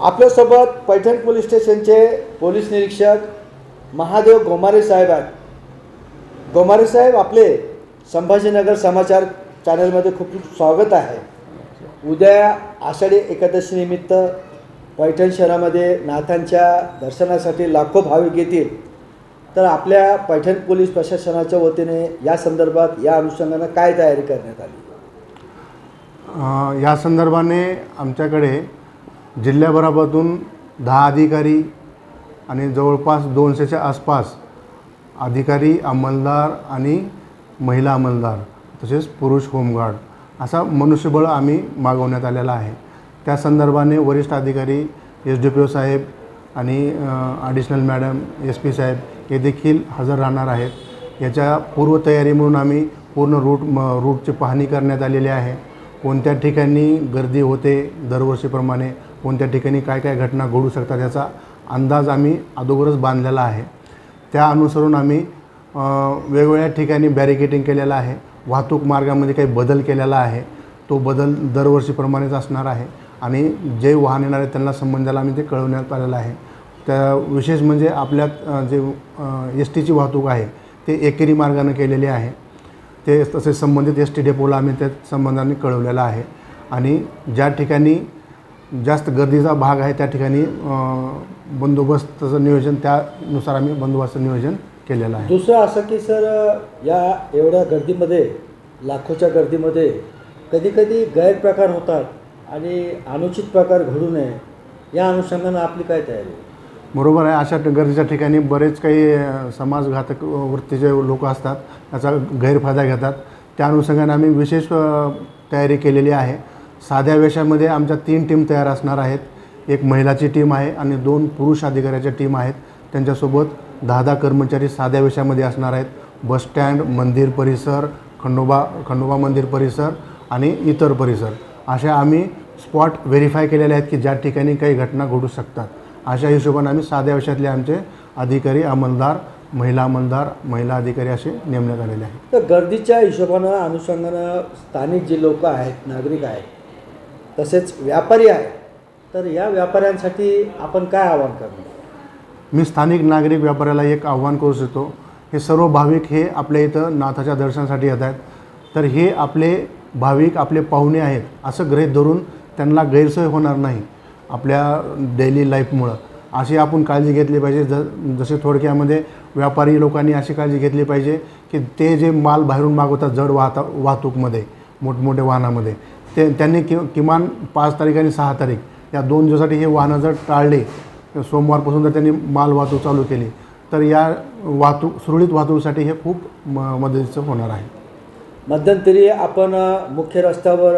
आपल्यासोबत पैठण पोलीस स्टेशनचे पोलीस निरीक्षक महादेव गोमारे साहेब आहेत. गोमारे साहेब आपले संभाजीनगर समाचार चॅनलमध्ये खूप खूप स्वागत आहे. उद्या आषाढी एकादशीनिमित्त पैठण शहरामध्ये नाथांच्या दर्शनासाठी लाखो भाविक येतील. तर आपल्या पैठण पोलीस प्रशासनाच्या वतीने या संदर्भात या अनुषंगानं काय तयारी करण्यात आली? या संदर्भाने आमच्याकडे जिल्ह्याभरापासून दहा अधिकारी आणि जवळपास दोनशेच्या आसपास अधिकारी अंमलदार आणि महिला अंमलदार तसेच पुरुष होमगार्ड असा मनुष्यबळ आम्ही मागवण्यात आलेला आहे. त्या संदर्भाने वरिष्ठ अधिकारी एस डी पी ओ साहेब आणि ॲडिशनल मॅडम एस पी साहेब हे देखील हजर राहणार आहेत. याच्या पूर्वतयारी म्हणून आम्ही पूर्ण रूट म रूटची पाहणी करण्यात आलेली आहे. कोणत्या ठिकाणी गर्दी होते दरवर्षीप्रमाणे कोणत्या ठिकाणी काय काय घटना घडू शकतात याचा अंदाज आम्ही अगोदरच बांधलेला आहे. त्या अनुसरून आम्ही वेगवेगळ्या ठिकाणी बॅरिकेटिंग केलेलं आहे. वाहतूक मार्गामध्ये काही बदल केलेला आहे. तो बदल दरवर्षीप्रमाणेच असणार आहे. आणि जे वाहन येणार आहे त्यांना संबंधाला आम्ही ते कळवण्यात आलेलं आहे. त्या विशेष म्हणजे आपल्यात जे एस टीची वाहतूक आहे ते एकेरी मार्गानं केलेली आहे. ते तसे संबंधित एस टी डेपोला आम्ही त्या संबंधाने कळवलेलं आहे आणि ज्या ठिकाणी जास्त गर्दीचा भाग आहे त्या ठिकाणी बंदोबस्ताचं नियोजन त्यानुसार आम्ही बंदोबस्ताचं नियोजन केलेलं आहे दुसरं असं की सर या एवढ्या गर्दीमध्ये लाखोच्या गर्दीमध्ये कधीकधी गैरप्रकार होतात आणि अनुचित प्रकार घडू नये या अनुषंगानं आपली काय तयारी आहे? बरोबर आहे. अशा गर्दीच्या ठिकाणी बरेच काही समाजघातक वृत्तीचे लोक असतात त्याचा गैरफायदा घेतात. त्या अनुषंगाने आम्ही विशेष तयारी केलेली आहे. साध्या वेशामध्ये आमच्या तीन टीम तयार असणार आहेत. एक महिलाची टीम आहे आणि दोन पुरुष अधिकाऱ्याच्या टीम आहेत. त्यांच्यासोबत दहा दहा कर्मचारी साध्या वेशामध्ये असणार आहेत. बसस्टँड मंदिर परिसर खंडोबा खंडोबा मंदिर परिसर आणि इतर परिसर. अशा आम्ही स्पॉट व्हेरीफाय केलेले आहेत की ज्या ठिकाणी काही घटना घडू शकतात. अशा हिशोबाने आम्ही साध्या विषयातले आमचे अधिकारी अंमलदार महिला अंमलदार महिला अधिकारी असे नेमण्यात आलेले आहेत. तर गर्दीच्या हिशोबानं अनुषंगानं स्थानिक जे लोक आहेत नागरिक आहेत तसेच व्यापारी आहेत तर या व्यापाऱ्यांसाठी आपण काय आवाहन करणार? मी स्थानिक नागरिक व्यापाऱ्याला एक आव्हान करू इच्छितो हे सर्व भाविक हे आपल्या इथं नाथाच्या दर्शनासाठी येत आहेत. तर हे आपले भाविक आपले पाहुणे आहेत असं गृहीत धरून त्यांना गैरसोय होणार नाही. आपल्या डेली लाईफमुळं अशी आपण काळजी घेतली पाहिजे. ज जसे थोडक्यामध्ये व्यापारी लोकांनी अशी काळजी घेतली पाहिजे की ते जे माल बाहेरून मागवतात जड वाहता वाहतूकमध्ये मोठमोठ्या वाहनामध्ये ते त्यांनी कि किमान पाच तारीख आणि सहा तारीख या दोन दिवसासाठी हे वाहनं जर टाळले सोमवारपासून जर त्यांनी माल वाहतूक चालू केली तर या वाहतूक सुरळीत वाहतुकीसाठी हे खूप म मदतीचं होणार आहे. मध्यंतरी आपण मुख्य रस्त्यावर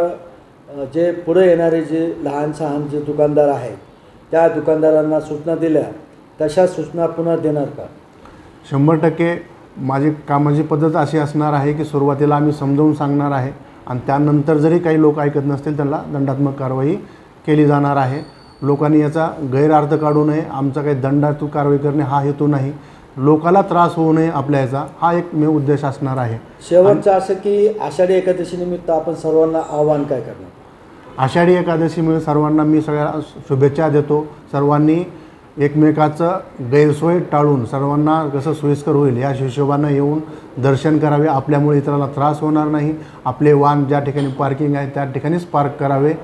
जे पुढे येणारे जे लहान सहान जे दुकानदार आहेत त्या दुकानदारांना सूचना दिल्या तशा सूचना पुन्हा देणार का? शंभर टक्के माझी कामाची पद्धत अशी असणार आहे की सुरुवातीला आम्ही समजावून सांगणार आहे आणि त्यानंतर जरी काही लोक ऐकत नसतील त्यांना दंडात्मक कारवाई केली जाणार आहे. लोकांनी याचा गैरअर्थ काढू नये आमचा काही दंडात्मक कारवाई करणे हा हेतू नाही. लोकाला त्रास होऊ नये आपल्या याचा हा एक मे उद्देश असणार आहे. शेवटचं असं की आषाढी एकादशी निमित्त आपण सर्वांना आव्हान काय करणार? आषाढी एकादशीमुळे सर्वांना मी सगळ्या शुभेच्छा देतो. सर्वांनी एकमेकाचं गैरसोय टाळून सर्वांना कसं सोयीस्कर होईल या हिशोबानं येऊन दर्शन करावे. आपल्यामुळे इतरांना त्रास होणार नाही. आपले वाहन ज्या ठिकाणी पार्किंग आहे त्या ठिकाणीच पार्क करावे.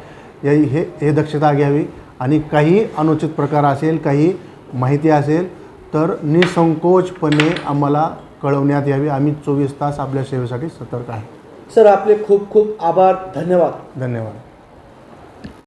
या हे हे दक्षता घ्यावी. आणि काही अनुचित प्रकार असेल काही माहिती असेल तर निसंकोचपणे आम्हाला कळवण्यात यावी. आम्ही चोवीस तास आपल्या सेवेसाठी सतर्क आहे. सर आपले खूप खूप आभार. धन्यवाद. धन्यवाद.